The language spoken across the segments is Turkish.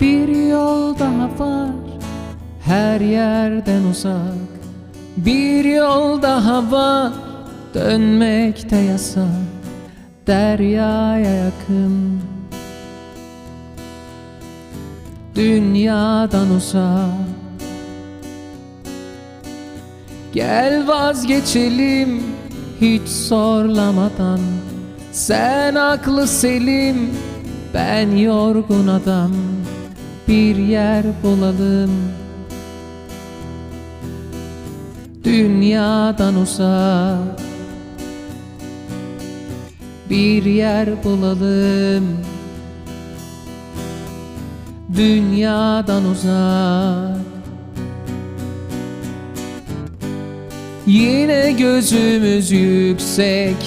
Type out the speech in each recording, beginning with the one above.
Bir yol daha var her yerden uzak. Bir yol daha var dönmekte yasak. Deryaya yakın. Dünyadan uzak. Gel vazgeçelim hiç zorlamadan. Sen aklı selim ben yorgun adam Bir yer bulalım. Dünyadan uzak Bir yer bulalım. Dünyadan uzak Yine gözümüz yükseklerde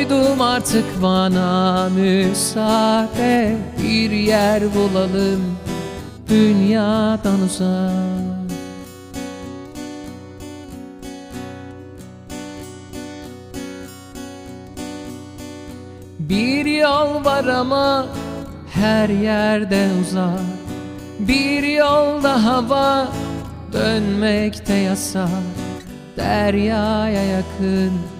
Doydum artık bana müsaade Bir yer bulalım dünyadan uzak. Bir yol var ama her yerden uzak. Bir yol daha var dönmekte yasak. Deryaya yakın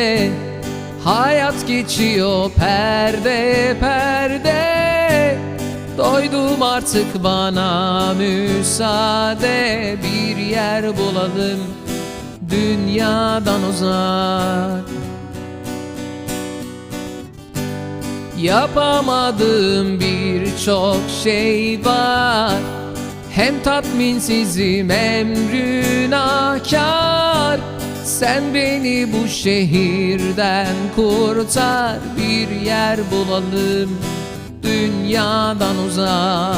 Hayat geçiyor perde perde. Doydum artık bana müsaade. Bir yer bulalım dünyadan uzak. Yapamadığım birçok şey var. Hem tatminsizim hem günahkar Sen beni bu şehirden kurtar Bir yer bulalım dünyadan uzak.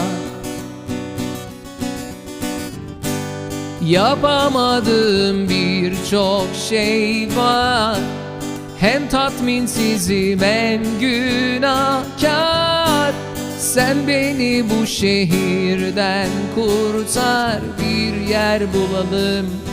Yapamadığım birçok şey var Hem tatminsizim hem günahkar. Sen beni bu şehirden kurtar Bir yer bulalım